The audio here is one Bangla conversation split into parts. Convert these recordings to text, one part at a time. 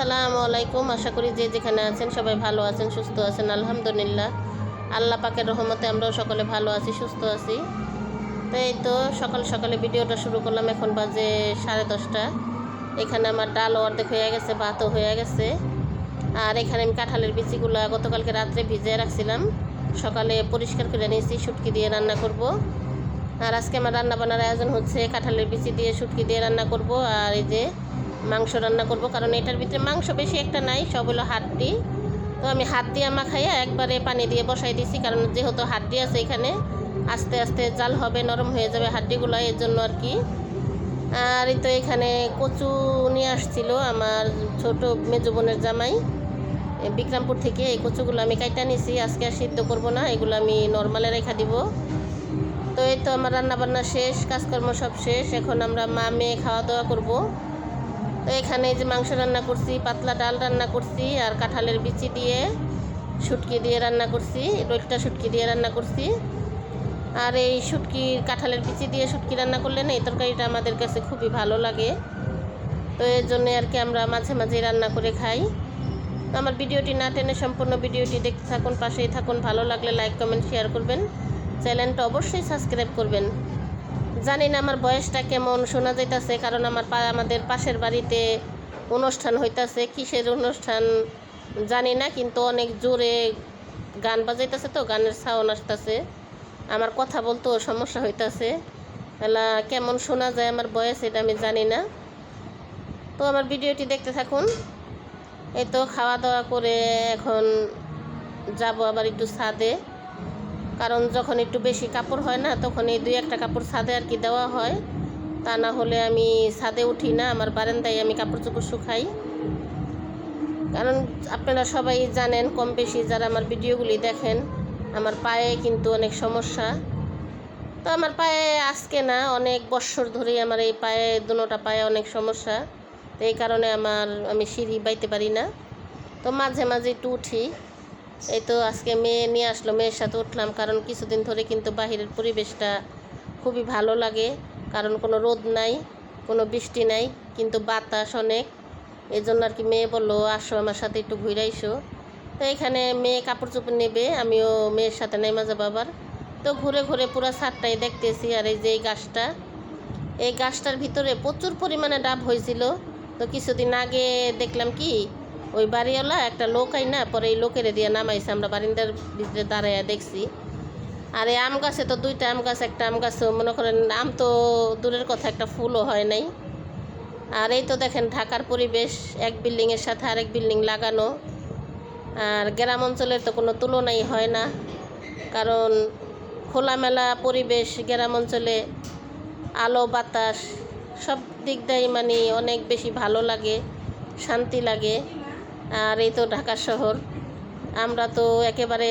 আসসালামু আলাইকুম। আশা করি যে যেখানে আছেন সবাই ভালো আছেন, সুস্থ আছেন। আলহামদুলিল্লাহ। আল্লাহ পাকের রহমতে আমরাও সকলে ভালো আছি, সুস্থ আছি। তো এই তো সকাল সকালে ভিডিওটা শুরু করলাম, এখন বাজে সাড়ে দশটা। এখানে আমার ডালও অর্ধেক হয়ে গেছে, ভাতও হয়ে গেছে। আর এখানে আমি কাঁঠালের বিচিগুলো গতকালকে রাত্রে ভিজিয়ে রাখছিলাম। সকালে পরিষ্কার করে নিয়েছি, শুটকি দিয়ে রান্না করব। আর আজকে আমার রান্না বান্নার আয়োজন হচ্ছে কাঁঠালের বিচি দিয়ে শুটকি দিয়ে রান্না করব। আর এই যে মাংস রান্না করব, কারণ এটার ভিতরে মাংস বেশি একটা নাই, সব হলো হাড্ডি। তো আমি হাত দিয়ে মাখাইয়া একবারে পানি দিয়ে বসাই দিছি, কারণ যেহেতু হাড্ডি আছে এখানে, আস্তে আস্তে জাল হবে, নরম হয়ে যাবে হাড্ডিগুলো, এর জন্য আর কি। আর এই তো এখানে কচু নিয়ে আসছিল আমার ছোট মেজো বোনের জামাই। বিক্রমপুর থেকে এই কচুগুলো আমি কাইটা নিছি, আজকে আর সিদ্ধ করব না, এগুলো আমি নর্মালে রেখা দিব। তো এই তো আমার রান্না বান্না শেষ, কাজকর্ম সব শেষ, এখন আমরা মা মেয়ে খাওয়া দাওয়া করব। তো এখানে যে মাংস রান্না করছি, পাতলা ডাল রান্না করছি আর কাঁঠালের বিচি দিয়ে শুটকি দিয়ে রান্না করছি, রোলটা শুটকি দিয়ে রান্না করছি। আর এই শুটকি কাঁঠালের বিচি দিয়ে শুটকি রান্না করলে না এই তরকারিটা আমাদের কাছে খুবই ভালো লাগে। তো এর জন্য আর কি আমরা মাঝে মাঝে রান্না করে খাই। আমার ভিডিওটি না টেনে সম্পূর্ণ ভিডিওটি দেখতে থাকুন, পাশেই থাকুন। ভালো লাগলে লাইক, কমেন্ট, শেয়ার করবেন। চ্যানেলটা অবশ্যই সাবস্ক্রাইব করবেন। জানি না আমার বয়সটা কেমন, শোনা যাইতাছে কারণ আমার পা আমাদের পাশের বাড়িতে অনুষ্ঠান হইতাছে, কিসের অনুষ্ঠান জানি না, কিন্তু অনেক জোরে গান বাজাইতেছে তো, গানের সাউন্ড আসতেছে। আমার কথা বলতেও সমস্যা হইতাছে। এলা কেমন শোনা যায় আমার বয়স এটা আমি জানি না। তো আমার ভিডিওটি দেখতে থাকুন। এই তো খাওয়া দাওয়া করে এখন যাব আবার একটু ছাদে। কারণ যখন একটু বেশি কাপড় হয় না, তখন এই দুই একটা কাপড় ছাদে আর কি দেওয়া হয়। তা না হলে আমি ছাদে উঠি না, আমার বারান্দায় আমি কাপড় চোপড় শুকাই। কারণ আপনারা সবাই জানেন কম বেশি যারা আমার ভিডিওগুলি দেখেন, আমার পায়ে কিন্তু অনেক সমস্যা। তো আমার পায়ে আজকে না, অনেক বৎসর ধরেই আমার এই পায়ে, দুনোটা পায়ে অনেক সমস্যা। তো এই কারণে আমার, আমি সিঁড়ি বাইতে পারি না। তো মাঝে মাঝে একটু উঠি। এই তো আজকে মেয়ে নিয়ে আসলো, মেয়ের সাথে উঠলাম কারণ কিছুদিন ধরে কিন্তু বাহিরের পরিবেশটা খুবই ভালো লাগে, কারণ কোনো রোদ নাই, কোনো বৃষ্টি নাই, কিন্তু বাতাস অনেক। এই জন্য আর কি মেয়ে বলল, আসো আমার সাথে একটু ঘুরাইসো তো এখানে মেয়ে কাপড় চোপড় নেবে, আমিও মেয়ের সাথে নেমা যাব আবার। তো ঘুরে ঘুরে পুরো ছাদটাই দেখতেছি আর এই যে এই গাছটা, এই গাছটার ভিতরে প্রচুর পরিমাণে ডাব হয়েছিল। তো কিছুদিন আগে দেখলাম কি ওই বাড়িওয়ালা একটা লোক আই না পরে এই লোকের দিয়ে নামাইছে, আমরা বারিন্দার ভিতরে দাঁড়াইয়া দেখছি। আর এই আম গাছে তো দুইটা আম গাছ, একটা আম গাছও মনে করেন আম তো দূরের কথা, একটা ফুলও হয় নাই। আর এই তো দেখেন ঢাকার পরিবেশ, এক বিল্ডিংয়ের সাথে আরেক বিল্ডিং লাগানো। আর গ্রাম অঞ্চলের তো কোনো তুলনাই হয় না, কারণ খোলামেলা পরিবেশ, গ্রাম অঞ্চলে আলো, বাতাস, সব দিক দিয়ে মানে অনেক বেশি ভালো লাগে, শান্তি লাগে। আর এই তো ঢাকা শহর। আমরা তো একেবারে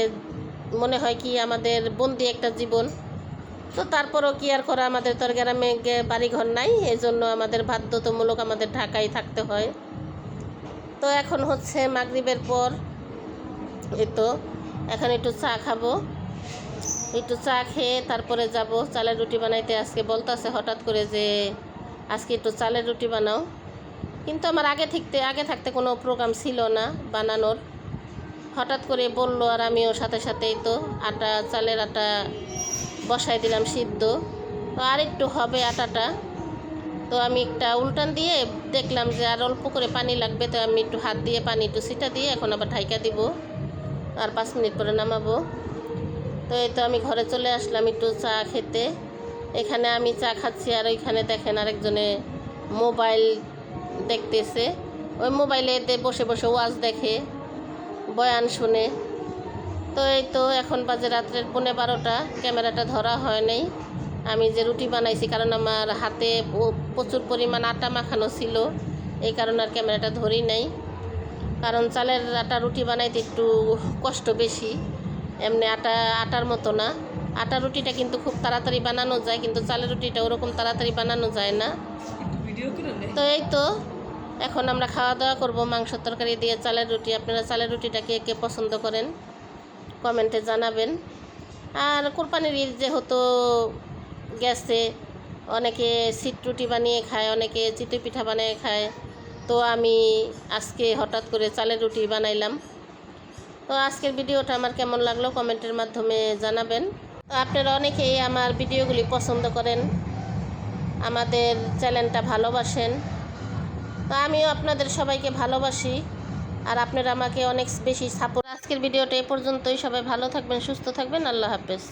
মনে হয় কি আমাদের বন্দি একটা জীবন। তো তারপরও কি আর করা? আমাদের তো গ্রামে বাড়িঘর নাই এই জন্য আমাদের বাধ্যতামূলক আমাদের ঢাকায় থাকতে হয়। তো এখন হচ্ছে মাগরিবের পর, এই তো এখন একটু চা খাব। একটু চা খেয়ে তারপরে যাব। চালের রুটি বানাইতে আজকে বলতেছে হঠাৎ করে যে, আজকে একটু চালের রুটি বানাও। কিন্তু আমার আগে থাকতে আগে থাকতে কোনো প্রোগ্রাম ছিল না বানানোর। হঠাৎ করে বলল আর আমিও সাথে সাথেই তো আটা, চালের আটা বসাই দিলাম সিদ্ধ। তো আর একটু হবে আটাটা। তো আমি একটা উল্টান দিয়ে দেখলাম যে আর অল্প করে পানি লাগবে, তো আমি একটু হাত দিয়ে পানি, একটু সিটা দিয়ে এখন আবার ঢাইকা দিব আর পাঁচ মিনিট পরে নামাবো। তো এই তো আমি ঘরে চলে আসলাম একটু চা খেতে। এখানে আমি চা খাচ্ছি আর ওইখানে দেখেন আরেকজনে মোবাইল দেখতেছে। ওই মোবাইলে দে- বসে বসে ওয়াজ দেখে, বয়ান শুনে। তো এই তো এখন বাজে রাত্রের পৌনে বারোটা, ক্যামেরাটা ধরা হয় নাই। আমি যে রুটি বানাইছি, কারণ আমার হাতে প্রচুর পরিমাণ আটা মাখানো ছিল, এই কারণে আর ক্যামেরাটা ধরি নাই। কারণ চালের আটা রুটি বানাইতে একটু কষ্ট বেশি, এমনি আটা, আটার মতো না। আটা রুটিটা কিন্তু খুব তাড়াতাড়ি বানানো যায়, কিন্তু চালের রুটিটা ওরকম তাড়াতাড়ি বানানো যায় না। তো এই তো, এখন আমরা খাওয়া দাওয়া করব, মাংস তরকারি দিয়ে চালের রুটি। আপনারা চালের রুটিটা কে কে পছন্দ করেন, কমেন্টে জানাবেন। আর কোরবানির ঈদ যেহেতু গেছে, অনেকে সিট রুটি বানিয়ে খায়, অনেকে চিতই পিঠা বানিয়ে খায়। তো আমি আজকে হঠাৎ করে চালের রুটি বানাইলাম। তো আজকের ভিডিওটা আমার কেমন লাগল কমেন্টের মাধ্যমে জানাবেন। আপনারা অনেকেই আমার ভিডিওগুলি পছন্দ করেন। আমাদের চ্যানেলটা ভালোবাসেন। তো আমিও আপনাদের সবাইকে ভালোবাসি। আর আপনারা আমাকে অনেক বেশি সাপোর্ট আজকের ভিডিওটা এ পর্যন্তই। সবাই ভালো থাকবেন, সুস্থ থাকবেন। আল্লাহ হাফেজ।